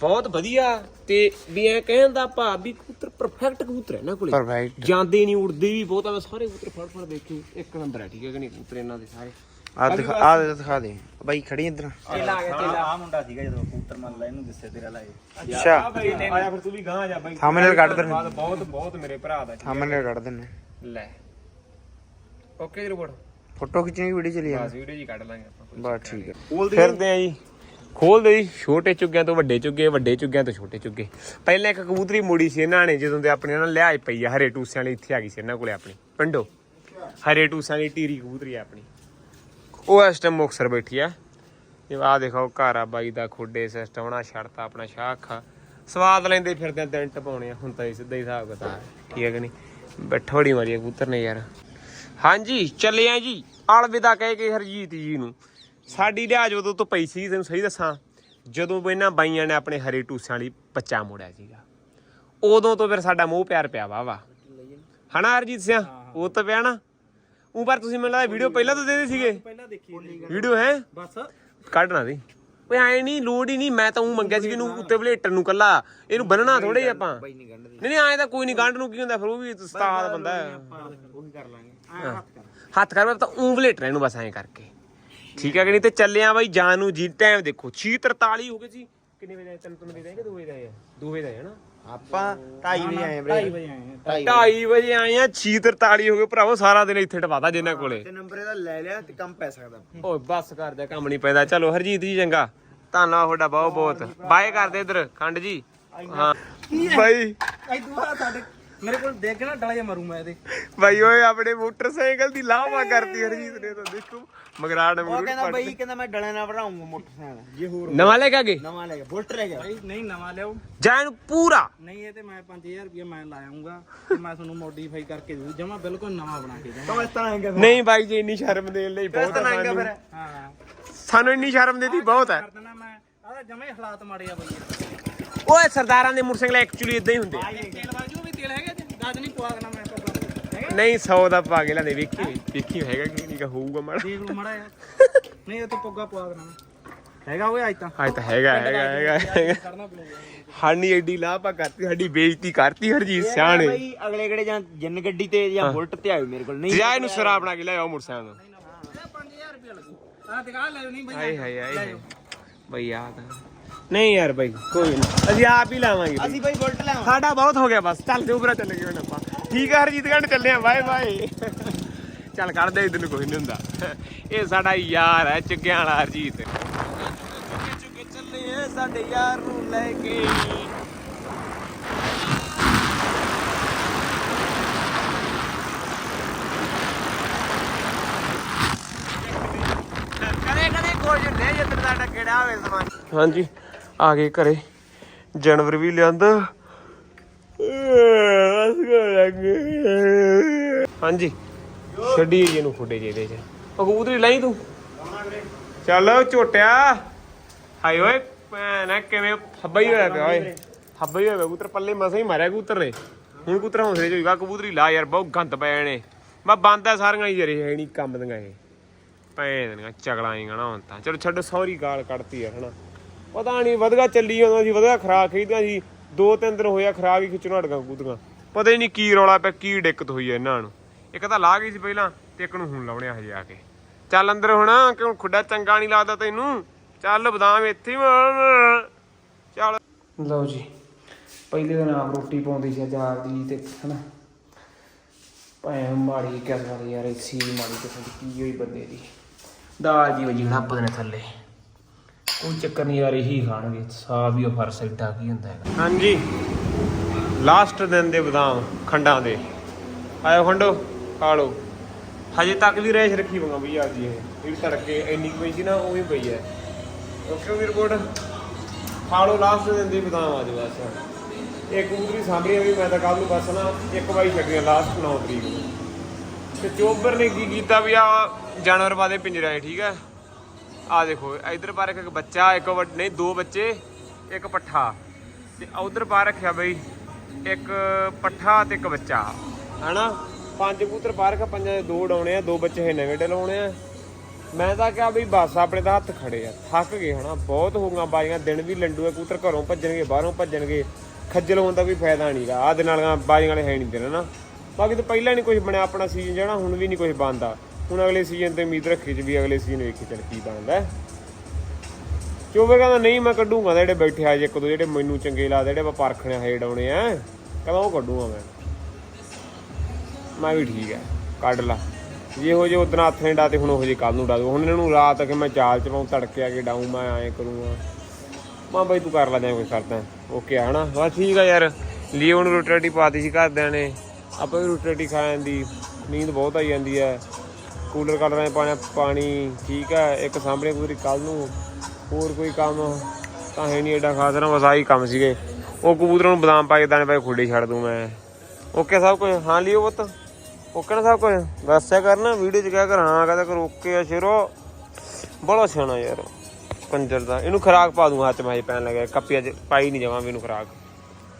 ਬਹੁਤ ਵਧੀਆ। ਤੇ ਵੀ ਐ ਕਹਿਣ ਦਾ ਭਾਵ ਵੀ ਕਬੂਤਰ ਪਰਫੈਕਟ ਕਬੂਤਰ ਹੈ ਨਾ ਕੋਲੇ। ਪਰਫੈਕਟ ਜਾਂਦੇ ਨਹੀਂ ਉੜਦੇ ਵੀ ਬਹੁਤ ਆ ਮੈਂ ਸਾਰੇ ਕਬੂਤਰ ਫੜ ਫੜ ਦੇਖੇ। ਇੱਕ ਨੰਬਰ ਹੈ ਠੀਕ ਹੈ ਕਿ ਨਹੀਂ? ਕਬੂਤਰ ਇਹਨਾਂ ਦੇ ਸਾਰੇ। ਆ ਦਿਖਾ ਆ ਦਿਖਾ ਦੇ। ਬਾਈ ਖੜੀ ਇੱਧਰ। ਚੇਲਾ ਆ ਗਿਆ ਆ ਮੁੰਡਾ ਸੀਗਾ ਜਦੋਂ ਕਬੂਤਰ ਮੰਨ ਲੈ ਇਹਨੂੰ ਦੱਸਿਆ ਤੇਰਾ ਲਾਏ। ਅੱਛਾ। ਆਇਆ ਫਿਰ ਤੂੰ ਵੀ ਗਾਂ ਜਾ ਬਾਈ। Thumbnail ਕੱਢ ਦੇ। ਬਾਅਦ ਬਹੁਤ ਬਹੁਤ ਮੇਰੇ ਭਰਾ ਦਾ। ਸਾਹਮਣੇ ਕੱਢ ਦਿੰਨੇ ਲੈ। ਓਕੇ ਜੀ ਰਿਪੋਰਟ। ਫੋਟੋ ਖਿੱਚਣੀ ਵੀਡੀਓ ਚਲੀ ਜਾ ਬਸ ਵੀਡੀਓ ਜੀ ਕੱਢ ਲਾਂਗੇ ਆਪਾਂ। ਬਸ ਠੀਕ ਹੈ। ਫਿਰਦੇ ਆ ਜੀ। ਖੋਲਦੇ ਜੀ, ਛੋਟੇ ਚੁੱਗਿਆਂ ਤੋਂ ਵੱਡੇ ਚੁੱਗੇ, ਵੱਡੇ ਚੁੱਗਿਆਂ ਤੋਂ ਛੋਟੇ ਚੁੱਗੇ। ਪਹਿਲਾਂ ਇੱਕ ਕਬੂਤਰੀ ਮੋੜੀ ਸੀ ਇਹਨਾਂ ਨੇ, ਜਦੋਂ ਦੇ ਆਪਣੇ ਨਾਲ ਲਿਆਜ ਪਈ ਆ, ਹਰੇ ਟੂਸਿਆਂ ਵਾਲੀ ਇੱਥੇ ਆ ਗਈ ਸੀ ਇਹਨਾਂ ਕੋਲੇ ਆਪਣੀ, ਪਿੰਡੋ। ਹਰੇ ਟੂਸਿਆਂ ਦੀ ਟੀਰੀ ਕਬੂਤਰੀ ਆ ਆਪਣੀ। ਉਹ ਇਸ ਟਾਈਮ ਮੁਕਸਰ ਬੈਠੀ ਆ। ਇਹ ਆ ਦੇਖੋ, ਘਰ ਆ, ਬਾਈ ਦਾ ਖੁੱਡੇ ਸਿਸਟਮ ਉਹਨਾਂ ਛੜਤਾ ਆਪਣਾ ਸ਼ਾਖਾ ਸਵਾਦ ਲੈਂਦੇ ਫਿਰਦੇ ਦਿਨ ਟਪਾਉਣੇ ਆ, ਹੁਣ ਤਾਂ ਸਿੱਧਾ ਹੀ ਹਿਸਾਬ ਕਿਤਾਬ ਠੀਕ ਹੈ ਕਿ ਨਹੀਂ? ਬੈਠੋੜੀ ਮਾਰੀ ਕਬੂਤਰ ਨੇ ਯਾਰ। ਹਾਂਜੀ, ਚੱਲੇ ਆ ਜੀ, ਅਲਵਿਦਾ ਕਹਿ ਕੇ ਹਰਜੀਤ ਜੀ ਨੂੰ। ਸਾਡੀ ਲਿਹਾਜ਼ ਉਦੋਂ ਤੋਂ ਪਈ ਸੀ ਤੈਨੂੰ ਸਹੀ ਦੱਸਾਂ ਜਦੋਂ ਇਹਨਾਂ ਬਾਈਆਂ ਨੇ ਆਪਣੇ ਹਰੇ ਟੂਸਿਆਂ ਵਾਲੀ ਬੱਚਾ ਮੋੜਿਆ ਸੀਗਾ। ਉਦੋਂ ਤੋਂ ਫਿਰ ਸਾਡਾ ਮੋਹ ਪਿਆਰ ਪਿਆ ਵਾ ਵਾ। ਹਨਾ ਹਰਜੀਤ ਸਿਆ? ਉਹ ਤਾਂ ਪਿਆ ਨਾ। ਉਹ ਪਰ ਤੁਸੀਂ ਮੈਨੂੰ ਲੱਗਦਾ ਵੀਡੀਓ ਪਹਿਲਾਂ ਤੋਂ ਦੇ ਦੇ ਸੀਗੇ। ਪਹਿਲਾਂ ਦੇਖੀ ਵੀਡੀਓ ਹੈ? ਬਸ। ਕੱਢਣਾ ਦੀ ਓਏ ਐ ਨਹੀਂ ਲੋੜ ਹੀ ਨਹੀਂ ਮੈਂ ਤਾਂ ਉਹ ਮੰਗਿਆ ਸੀ ਕਿ ਇਹਨੂੰ ਉੱਤੇ ਵਲੇਟਰ ਨੂੰ ਕੱਲਾ। ਇਹਨੂੰ ਬੰਨਣਾ ਥੋੜੇ ਆਪਾਂ। ਬਾਈ ਨਹੀਂ ਨਹੀਂ ਐ ਤਾਂ ਕੋਈ ਨਹੀਂ ਗੰਢ ਨੂੰ ਕੀ ਹੁੰਦਾ ਫਿਰ ਉਹ ਵੀ ਉਸਤਾਦ ਬੰਦਾ ਹੈ। ਉਹੀ ਕਰ ਲਾਂਗੇ। ਹੱਥ ਕਰ। ਹੱਥ ਕਰ ਤਾਂ ਊਂ ਵਲੇਟਰ ਇਹਨੂੰ ਬਸ ਐਂ ਕਰਕੇ। ਠੀਕ ਹੈ ਕਿ ਨਹੀਂ? ਤੇ ਚੱਲਿਆ ਬਾਈ ਜਾਨ ਨੂੰ ਜੀ ਟਾਈਮ ਦੇਖੋ। 6:43 ਹੋ ਗਏ ਸੀ। ਕਿੰਨੇ ਵਜੇ ਆਏ? ਤੈਨੂੰ ਤੁਮ ਦੇ ਕਿ 2 ਵਜੇ ਆਏ ਆ 2 ਵਜੇ ਆਏ ਨਾ ਆਪਾਂ 2:30 ਵਜੇ ਆਏ ਵੀਰੇ 2:30 ਵਜੇ। ਆਏ 2:30 ਵਜੇ ਆਏ ਆ। 6:43 ਹੋ ਗਏ। ਭਰਾਵੋ ਸਾਰਾ ਦਿਨ ਇੱਥੇ ਟਪਾਤਾ ਜਿੰਨਾ ਕੋਲੇ। ਤੇ ਨੰਬਰ ਇਹਦਾ ਲੈ ਲਿਆ ਤੇ ਕੰਮ ਪੈ ਸਕਦਾ। ਓਏ ਬੱਸ ਕਰਦੇ ਕੰਮ ਨਹੀਂ ਪੈਂਦਾ। ਚਲੋ ਹਰਜੀਤ ਜੀ ਚੰਗਾ। ਧੰਨਵਾਦ ਤੁਹਾਡਾ ਬਹੁਤ ਬਹੁਤ ਬਾਏ ਕਰਦੇ ਇਧਰ ਖੰਡ ਜੀ। ਹਾਂ। ਬਾਈ। ਐ ਦੁਆ ਸਾਡੇ ਮੇਰੇ ਕੋਲ ਦੇਖ ਕੇ ਨਾ ਡਲਾ ਜਾ ਮਰੂ ਮੈਂ ਇਹਦੇ। ਬਾਈ ਓਏ ਆਪਣੇ ਮੋਟਰਸਾਈਕਲ ਦੀ ਲਾਵਾ ਕਰਤੀ ਹਰਜੀਤ ਨੇ ਤਾਂ ਦੇਖੋ। ਮਗਰਾੜ ਉਹ ਕਹਿੰਦਾ ਬਈ ਕਹਿੰਦਾ ਮੈਂ ਡਲੇ ਨਾਲ ਬਣਾਉਂਗਾ ਮੋਟਰਸਾਈਕਲ। ਜੇ ਹੋਰ ਨਵਾਂ ਲੈ ਕੇ ਆ ਗਏ ਨਵਾਂ ਲੈ ਗਿਆ ਬੁਲਟ ਲੈ ਗਿਆ ਭਾਈ ਨਹੀਂ ਨਵਾਂ ਲਿਆਓ। ਜਾ ਇਹਨੂੰ ਪੂਰਾ। ਨਹੀਂ ਇਹ ਤੇ ਮੈਂ 5000 ਰੁਪਏ ਮੈਂ ਲਾਇਆਉਂਗਾ ਤੇ ਮੈਂ ਤੁਹਾਨੂੰ ਮੋਡੀਫਾਈ ਕਰਕੇ ਦੇ ਜਮਾ ਬਿਲਕੁਲ ਨਵਾਂ ਬਣਾ ਕੇ ਦੇਵਾਂ ਤਾਂ ਇਸ ਤਰ੍ਹਾਂ ਆਏਗਾ ਨਹੀਂ ਬਾਈ ਜੀ ਇੰਨੀ ਸ਼ਰਮ ਦੇਣ ਲਈ ਬਹੁਤ ਆ ਸਾਨੂੰ। ਹਾਂ ਹਾਂ। ਸਾਨੂੰ ਇੰਨੀ ਸ਼ਰਮ ਦੇਦੀ ਬਹੁਤ ਹੈ ਕਰ ਦੇਣਾ ਮੈਂ। ਆਦਾ ਜਮਾ ਹਾਲਾਤ ਮਾੜੇ ਆ ਬਈ। ਓਏ ਸਰਦਾਰਾਂ ਦੇ ਮੋਟਰਸਾਈਕਲ ਐਕਚੁਅਲੀ ਇਦਾਂ ਹੀ ਹੁੰਦੇ ਆ। ਤੇਲ ਵਾਜੂ ਤੇਲ ਹੈਗਾ ਜੀ ਦੱਸ ਨਹੀਂ ਪਵਾ ਦੇਣਾ ਮੈਂ ਪੱਗਾ ਹੈਗਾ ਨਹੀਂ 100 ਦਾ ਪਾ ਕੇ ਲੈਂਦੇ ਵੇਖੀ ਵੇਖੀ ਹੈਗਾ ਕਿ ਨਹੀਂ ਕਾ ਹੋਊਗਾ ਮਾੜਾ। ਦੇਖ ਲਓ ਮਾੜਾ ਯਾਰ ਨਹੀਂ ਇਹ ਤਾਂ ਪੱਗਾ ਪਵਾ ਦੇਣਾ। ਹੈਗਾ ਓਏ ਅੱਜ ਤਾਂ। ਹਾਂ ਤਾਂ ਹੈਗਾ ਹੈਗਾ ਹੈਗਾ। ਸਾਡੀ ਐਡੀ ਲਾਪਾ ਕਰਤੀ ਸਾਡੀ ਬੇਇੱਜ਼ਤੀ ਕਰਤੀ ਹਰਜੀਤ ਸਿਆਣੇ। ਬਈ ਅਗਲੇ ਕਿਹੜੇ ਜਾਂ ਜਿੰਨ ਗੱਡੀ ਤੇ ਜਾਂ ਬੁਲਟ ਤੇ ਆਇਓ ਮੇਰੇ ਕੋਲ। ਨਹੀਂ ਜਾ ਇਹਨੂੰ ਸਰਾ ਬਣਾ ਕੇ ਲੈ ਆਓ ਮੋਟਰਸਾਈਕਲ ਨੂੰ 5000 ਰੁਪਏ ਲੱਗੂ। ਆ ਦਿਖਾ ਲੈ ਨਹੀਂ ਬਈ ਹਾਏ ਹਾਏ ਹਾਏ। ਬਈ ਆ ਤਾਂ ਨਹੀਂ ਯਾਰ ਬਈ ਕੋਈ ਨਹੀਂ ਅਸੀਂ ਆਪ ਹੀ ਲਾਵਾਂਗੇ ਬਈ। ਅਸੀਂ ਬਈ ਬੁਲਟ ਲੈ ਸਾਡਾ ਬਹੁਤ ਹੋ ਗਿਆ ਬਸ। ਚੱਲ ਉਪਰ ਚੱਲ ਗਏ ਹੁਣ ਆਪਾਂ। ਠੀਕ ਆ ਹਰਜੀਤ ਗੰਢ ਚੱਲੇ ਆ। Bye bye. ਚੱਲ ਕੱਢ ਦੇ ਇਧਰ ਨੂੰ ਕੋਈ ਨਹੀਂ ਹੁੰਦਾ। ਇਹ ਸਾਡਾ ਯਾਰ ਹੈ ਚੁੱਗਿਆਂ ਵਾਲਾ ਹਰਜੀਤ। ਚੁੱਕੇ ਚੁੱਕੇ ਚੱਲੇ ਆ ਸਾਡੇ ਯਾਰ ਨੂੰ ਲੈ ਕੇ। ਕਦੇ ਕਦੇ ਕੋਈ ਹੁੰਦੇ ਜਿੱਦ ਸਾਡਾ ਕਿਹੜਾ ਹੋਵੇ ਸਮਾਨ। ਹਾਂਜੀ। ਆ ਗਏ ਘਰੇ। ਜਾਨਵਰ ਵੀ ਲਿਆਂਦਾ। ਹਾਂਜੀ। ਛੱਡੀ ਜੀ ਨੂੰ ਖੁੱਡੇ ਜਿਹਦੇ ਚ। ਉਹ ਕਬੂਤਰੀ ਲਾਈ ਤੂੰ? ਚੱਲ ਝੋਟਿਆ। ਹਾਏ ਓਏ, ਭੈਣਾ ਕਿਵੇਂ ਹੱਬਾ ਹੀ ਹੋਇਆ ਪਿਆ ਓਏ। ਹੱਬਾ ਹੀ ਹੋਇਆ ਕਬੂਤਰ ਪੱਲੇ ਮਸਾਂ ਹੀ ਮਾਰਿਆ ਕਬੂਤਰ ਨੇ। ਹੁਣ ਕਬੂਤਰ ਹੌਸਲੇ ਚ ਹੋਈਗਾ ਕਬੂਤਰੀ ਲਾ ਯਾਰ, ਬਹੁਤ ਗੰਦ ਪਏ ਨੇ। ਮੈਂ ਬੰਦ ਆ ਸਾਰੀਆਂ ਹੀ ਜਰੇ ਹੈ ਨਹੀਂ, ਕੰਮ ਦੀਆਂ ਇਹ। ਭੈਣ ਦੀਆਂ ਚਗਲਾਂ ਹੀ ਗਣਾ ਹੁਣ ਤਾਂ। ਚਲੋ ਛੱਡ, ਸੌਰੀ ਗਾਲ ਕੱਢਤੀ ਯਾਰ, ਹਨਾ। ਪਤਾ ਨਹੀਂ ਵਧਗਾ ਚੱਲੀ ਜਾਂਦਾ ਸੀ, ਵਧਗਾ ਖਰਾਕ ਖਰੀਦਿਆ ਸੀ, ਦੋ ਤਿੰਨ ਦਿਨ ਹੋਇਆ ਖਰਾਕ ਹੀ ਖਿੱਚਣ ਹਟਗਾ ਕਬੂਤਰੀਆਂ ਪਤਾ ਹੀ ਨਹੀਂ ਕੀ ਰੌਲਾ ਪਿਆ, ਕੀ ਦਿੱਕਤ ਹੋਈ ਹੈ ਇਹਨਾਂ ਨੂੰ। ਇੱਕ ਤਾਂ ਲਾ ਗਈ ਸੀ ਪਹਿਲਾਂ ਤੇ ਇੱਕ ਨੂੰ ਹੁਣ ਲਾਉਣੇ ਹਜੇ ਆ ਕੇ। ਚੱਲ ਅੰਦਰ ਹੁਣ, ਕਿ ਖੁੱਡਾ ਚੰਗਾ ਨਹੀਂ ਲੱਗਦਾ ਤੈਨੂੰ। ਚੱਲ ਬਦਾਮ ਇੱਥੇ ਚੱਲ। ਲਓ ਜੀ, ਪਹਿਲੇ ਦਿਨ ਆਪ ਰੋਟੀ ਪਾਉਂਦੀ ਸੀ ਅਜਾਰ ਦੀ ਤੇ, ਹਨਾ। ਭਾਵੇਂ ਮਾੜੀ ਕਿਸਮਤ ਯਾਰ, ਇਹ ਸੀ ਮਾੜੀ ਕਿਸਮਤ ਕੀ ਹੋਈ ਬੰਦੇ ਦੀ। ਦਾਲ ਜੀ ਵਜੀ ਹੱਬ ਨੇ ਥੱਲੇ। ਕੋਈ ਚੱਕਰ ਨਹੀਂ ਯਾਰ, ਇਹੀ ਖਾਣਗੇ। ਸਾਹ ਵੀ ਉਹ ਫਰਸ ਏਡਾ ਕੀ ਹੁੰਦਾ ਹੈਗਾ। ਹਾਂਜੀ। ਲਾਸਟ ਦਿਨ ਦੇ ਬਦਾਮ ਖੰਡਾਂ ਦੇ। ਆਇਓ ਖੰਡੋ, ਖਾ ਲਓ। ਹਜੇ ਤੱਕ ਵੀ ਰੈਸ਼ ਰੱਖੀ ਬੰਗਾ ਬਈ ਆ ਇਹ। ਜਿਹੜੀ ਤੜਕੇ ਇੰਨੀ ਕੁ ਪਈ ਸੀ ਨਾ ਉਹ ਵੀ ਪਈ ਹੈ। ਓਕੇ ਵੀ ਰਿਪੋਰਟ ਖਾ ਲਓ ਲਾਸਟ ਦਿਨ ਦੇ ਬਦਾਮ ਆ ਜੀ ਬਸ। ਇੱਕ ਕਬੂਤਰੀ ਸਾਂਭਰੀ ਵੀ ਮੈਂ ਤਾਂ ਕੱਲ ਨੂੰ ਬਸ ਨਾ ਇੱਕ ਵਾਰੀ ਛੱਡੀਆਂ ਲਾਸਟ 9 ਤਰੀਕ ਨੂੰ। ਤੇ ਚੋਬਰ ਨੇ ਕੀ ਕੀਤਾ ਵੀ ਆ ਜਾਨਵਰ ਬਾਦੇ ਪਿੰਜਰਾ 'ਚ, ਠੀਕ ਹੈ? ਆ ਦੇਖੋ, ਇਧਰ ਪਾ ਰੱਖਿਆ ਇੱਕ ਬੱਚਾ, ਇੱਕ ਵੱਡ, ਨਹੀਂ, ਦੋ ਬੱਚੇ, ਇੱਕ ਪੱਠਾ। ਤੇ ਉਧਰ ਪਾ ਰੱਖਿਆ ਬਈ, ਇੱਕ ਪੱਠਾ ਤੇ ਇੱਕ ਬੱਚਾ। ਹਨਾ? ਪੰਜ ਕਬੂਤਰ ਪਾ ਰੱਖਿਆ ਪੰਜਾਂ ਦੇ ਦੋ ਡਾਉਣੇ ਆ, ਦੋ ਬੱਚੇ ਹੈ ਨਵੇਂ ਡਲਾਉਣੇ ਆ। ਮੈਂ ਤਾਂ ਕਿਹਾ ਬਈ ਬਸ, ਆਪਣੇ ਤਾਂ ਹੱਥ ਖੜੇ ਆ। ਥੱਕ ਗਏ, ਹਨਾ? ਬਹੁਤ ਹੋ ਗਈਆਂ ਬਾਜ਼ੀਆਂ, ਦਿਨ ਵੀ ਲੰਡੂ ਆ ਕਬੂਤਰ ਘਰੋਂ ਭੱਜਣਗੇ, ਬਾਹਰੋਂ ਭੱਜਣਗੇ। ਖੱਜਲ ਹੋਣ ਦਾ ਵੀ ਫਾਇਦਾ ਨਹੀਂਗਾ ਆਹ ਦੇ ਨਾਲ ਬਾਜ਼ੀਆਂ ਵਾਲੇ ਹੈ ਨਹੀਂ ਦਿਨ ਨਾ ਬਾਕੀ ਤਾਂ ਪਹਿਲਾਂ ਨਹੀਂ ਕੁਝ ਬਣਿਆ ਆਪਣਾ ਸੀਜ਼ਨ ਜਿਹੜਾ ਹੁਣ ਵੀ ਨਹੀਂ ਕੁਝ ਬਣਦਾ। ਹੁਣ ਅਗਲੇ ਸੀਜ਼ਨ ਤੇ ਉਮੀਦ ਰੱਖੀ ਚ ਵੀ ਅਗਲੇ ਸੀਜ਼ਨ ਵੇਖੀ ਚੱਲ ਕੀ ਬਣਦਾ ਚੋਵੇ ਕਹਿੰਦਾ ਨਹੀਂ ਮੈਂ ਕੱਢੂਗਾ ਜਿਹੜੇ ਬੈਠੇ ਆ ਜੇ ਇੱਕ ਦੋ ਜਿਹੜੇ ਮੈਨੂੰ ਚੰਗੇ ਲੱਗਦੇ ਜਿਹੜੇ ਆਪਾਂ ਪਰਖਣੇ ਹੇਡ ਆਉਣੇ ਆ, ਕਹਿੰਦਾ ਉਹ ਕੱਢੂਗਾ ਮੈਂ। ਮੈਂ ਵੀ ਠੀਕ ਹੈ ਕੱਢ ਲਾ। ਜੇ ਹੋ ਜੇ ਉਦੋਂ ਹੱਥ ਨੇ ਡਾ ਤੇ ਹੁਣ ਉਹ ਜੇ ਕੱਲ ਨੂੰ ਡਾ ਦੋ ਹੁਣ ਇਹਨਾਂ ਨੂੰ ਰਾਤ ਕਿ ਮੈਂ ਚਾਲ ਚ ਪਾਉਂ ਤੜਕੇ ਆ ਕੇ ਡਾਉਂ ਮੈਂ ਐਂ ਕਰੂੰਗਾ। ਮਾਂ ਬਾਈ ਤੂੰ ਕਰ ਲੈ, ਜਾਂ ਕੋਈ ਕਰਦਾ ਓਕੇ ਆ, ਹਨਾ? ਬਸ ਠੀਕ ਆ ਯਾਰ। ਲੀਓ ਨੂੰ ਰੋਟੀ ਰਾਟੀ ਪਾਤੀ ਸੀ ਘਰਦਿਆਂ ਨੇ। ਆਪਾਂ ਵੀ ਰੋਟੀ ਰਾਟੀ ਖਾ ਲੈਂਦੀ ਨੀਂਦ ਬਹੁਤ ਆਈ ਜਾਂਦੀ ਹੈ ਕੂਲਰ ਕਲਰਾਂ ਪਾਣਾ ਪਾਣੀ ਠੀਕ ਹੈ, ਇੱਕ ਸਾਹਮਣੇ ਪੂਰੀ ਕੱਲ ਨੂੰ, ਹੋਰ ਕੋਈ ਕੰਮ ਤਾਂ ਹੈ ਨਹੀਂ ਐਡਾ ਖਾਸ ਨਾ ਬਸ ਆਹੀ ਕੰਮ ਸੀਗੇ। ਉਹ ਕਬੂਤਰਾਂ ਨੂੰ ਬਦਾਮ ਪਾ ਕੇ ਦਾਣੇ ਪਾ ਕੇ ਖੁੱਡੇ ਛੱਡ ਦੂੰ ਮੈਂ। ਓਕੇ ਸਭ ਕੁਝ? ਹਾਂ ਲਿਓ ਪੁੱਤ। ਓਕੇ ਨਾ ਸਭ ਕੁਝ? ਦੱਸਿਆ ਕਰਨਾ, ਵੀਡੀਓ 'ਚ ਕਿਹਾ ਕਰ, ਹਾਂ ਕਹਦਾ ਕਰ, ਓਕੇ ਆ ਸ਼ੇਰੋ। ਬੜਾ ਸਿਆਣਾ ਯਾਰ, ਕੰਜਰ ਦਾ। ਇਹਨੂੰ ਖਰਾਕ ਪਾ ਦੂੰ ਹੱਥ 'ਚ, ਮੈਂ ਪੈਣ ਲੱਗਿਆ। ਕੱਪੀ ਅੱਜ ਪਾਈ ਨਹੀਂ ਜਾਵਾਂ, ਮੈਨੂੰ ਖਰਾਕ।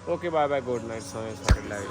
Okay bye bye good night ਸਾਰੇ ਸਾਰੇ